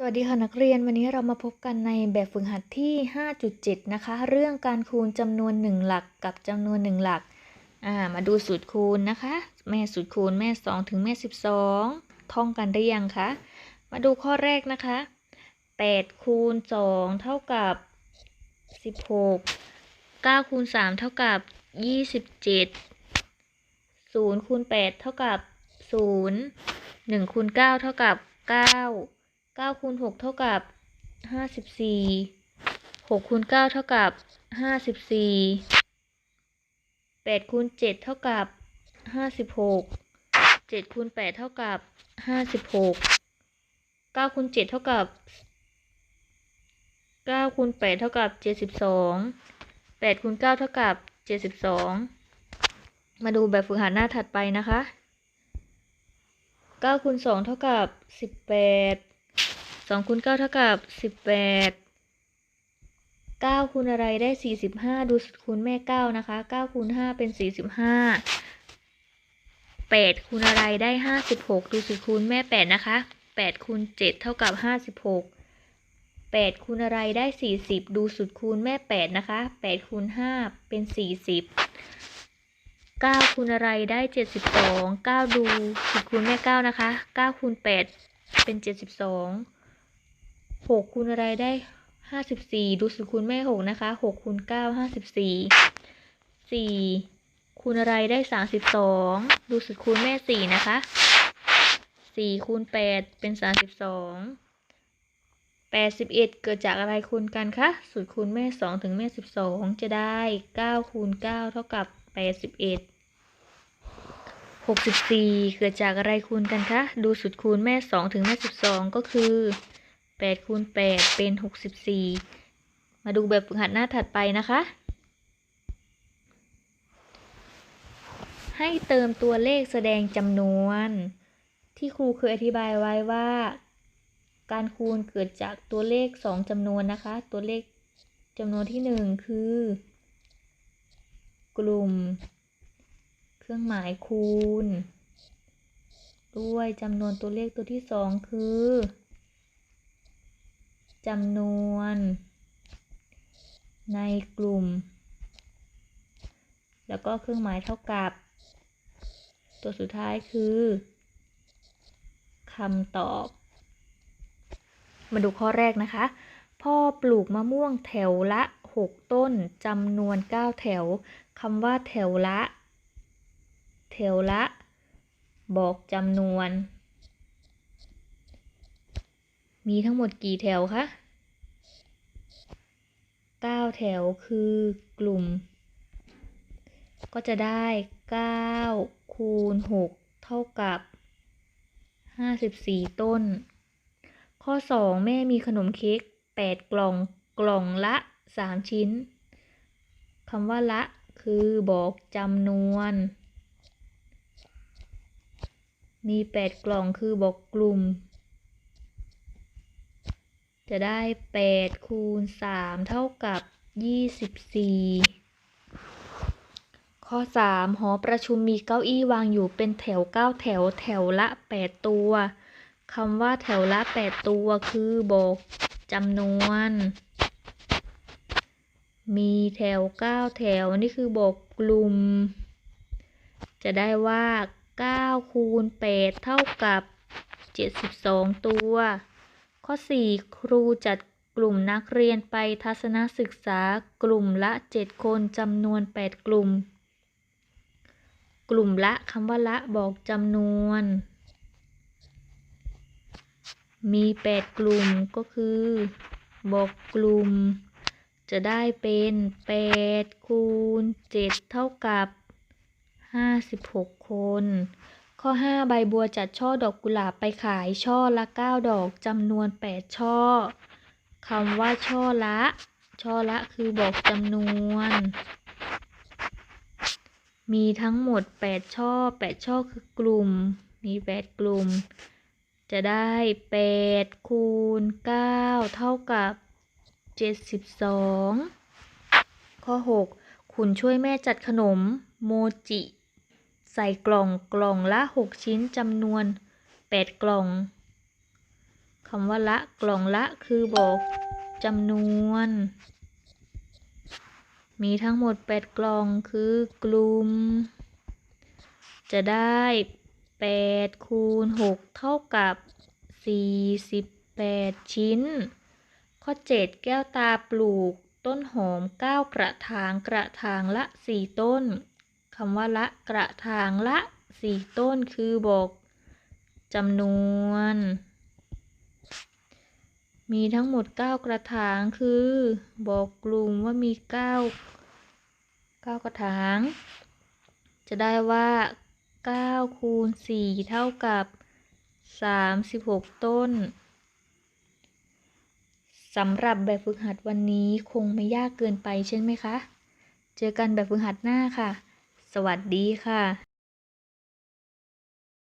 สวัสดีค่ะนักเรียนวันนี้เรามาพบกันในแบบฝึกหัดที่ 5.7 นะคะ เรื่องการคูณจำนวน 1 หลักกับจำนวน 1 หลักอ่ามาดูสูตรคูณนะคะ แม่สูตรคูณแม่ 2 ถึงแม่ 12 ท่องกันได้ยังคะมาดูข้อแรกนะคะ 8 คูณ 2 เท่ากับ 16 9 คูณ 3 เท่ากับ 27 0 คูณ 8 เท่ากับ 0 1 คูณ 9 เท่ากับ 9 เก้าคูณหกเท่ากับห้าสิบสี่หกคูณเก้าเท่ากับห้าสิบสี่แปดคูณเจ็ดเท่ากับห้าสิบหกเจ็ดคูณแปดเท่ากับห้าสิบหกเก้าคูณเจ็ดเท่ากับเก้าคูณแปดเท่ากับเจ็ดสิบสองแปดคูณเก้าเท่ากับเจ็ดสิบสองมาดูแบบฝึกหัดหน้าถัดไปนะคะเก้าคูณสองเท่ากับสิบแปด สองคูณเก้าเท่ากับสิบแปดเก้าคูณอะไรได้สี่สิบห้าดูสุดคูณแม่เก้านะคะเก้าคูณห้าเป็นสี่สิบห้าแปดคูณอะไรได้ห้าสิบหกดูสุดคูณแม่แปดนะคะแปดคูณเจ็ดเท่ากับห้าสิบหกแปดคูณอะไรได้สี่สิบดูสุดคูณแม่แปดนะคะแปดคูณห้าเป็นสี่สิบเก้าคูณอะไรได้เจ็ดสิบสองเก้าดูสุดคูณแม่เก้านะคะเก้าคูณแปดเป็นเจ็ดสิบสอง หกคูณอะไรได้ห้าสิบสี่ดูสุดคูณแม่หกนะคะหกคูณเก้าห้าสิบสี่สี่คูณอะไรได้สามสิบสองดูสุดคูณแม่สี่นะคะสี่คูณแปดเป็นสามสิบสองแปดสิบเอ็ดเกิดจากอะไรคูณกันคะสูตรคูณแม่สองถึงแม่สิบสองจะได้เก้าคูณเก้าเท่ากับแปดสิบเอ็ดหกสิบสี่เกิดจากอะไรคูณกันคะ ดูสุดคูณแม่สองถึงแม่สิบสองก็คือ แปดคูณแปดเป็นหกสิบสี่มาดูแบบฝึกหัดหน้าถัดไปนะคะ ให้เติมตัวเลขแสดงจำนวน ที่ครูเคยอธิบายไว้ว่า การคูณเกิดจากตัวเลขสองจำนวนนะคะ ตัวเลขจำนวนที่หนึ่งคือ กลุ่ม เครื่องหมายคูณ ด้วยจำนวนตัวเลขตัวที่สองคือ จำนวน ในกลุ่ม แล้วก็เครื่องหมายเท่ากับ ตัวสุดท้ายคือคำตอบ มาดูข้อแรกนะคะ พ่อปลูกมะม่วงแถวละ 6 ต้นจำนวน 9 แถวคำว่าแถวละ แถวละ บอกจำนวน มีทั้งหมดกี่แถวคะ9 แถวคือกลุ่ม ก็จะได้ 9 คูณ 6 เท่ากับ 54 ต้น ข้อ 2 แม่มีขนมเค้ก8 กล่องกล่องละ 3 ชิ้นคำว่าละคือบอกจำนวน มี 8 กล่องคือบอกกลุ่ม จะได้8คูณ3เท่ากับ24ข้อ3หอประชุมมีเก้าอี้วางอยู่เป็นแถว9แถวแถวละ8ตัวคำว่าแถวละ8ตัวคือบอกจำนวน มีแถว9แถวนี่คือบอกกลุ่ม จะได้ว่า9คูณ8เท่ากับ72ตัว ข้อ 4 ครูจัดกลุ่มนักเรียนไปทัศนศึกษากลุ่มละ 7 คนจำนวน 8 กลุ่ม กลุ่มละคำว่าละบอกจำนวน มี 8 กลุ่มก็คือ บอกกลุ่ม จะได้เป็น 8 คูณ 7 เท่ากับ 56 คน ข้อ 5 ใบบัวจัดช่อดอกกุหลาบไปขายช่อละ 9 ดอกจำนวน 8 ช่อคำว่าช่อละ ช่อละคือบอกจำนวน มีทั้งหมด 8 ช่อ 8 ช่อคือกลุ่ม มี 8 กลุ่ม จะได้ 8 คูณ 9 เท่ากับ 72 ข้อ 6 คุณช่วยแม่จัดขนมโมจิ ใส่กล่องกล่องละ 6 ชิ้นจำนวน 8 กล่องคำว่าละกล่องละคือบอกจำนวน มีทั้งหมด 8 กล่องคือกลุ่ม จะได้8คูณ6เท่ากับ 48 ชิ้น ข้อ 7 แก้วตาปลูกต้นหอม 9 กระถางกระถางละ 4 ต้น คำว่าละกระถางละ4ต้นคือบอกจำนวน มีทั้งหมด 9 กระถางคือ บอกกลุ่มว่ามี 9 9 กระถาง จะได้ว่า 9 คูณ 4 เท่ากับ 36 ต้นสำหรับแบบฝึกหัดวันนี้คงไม่ยากเกินไปใช่ไหมคะ เจอกันแบบฝึกหัดหน้าค่ะ สวัสดีค่ะ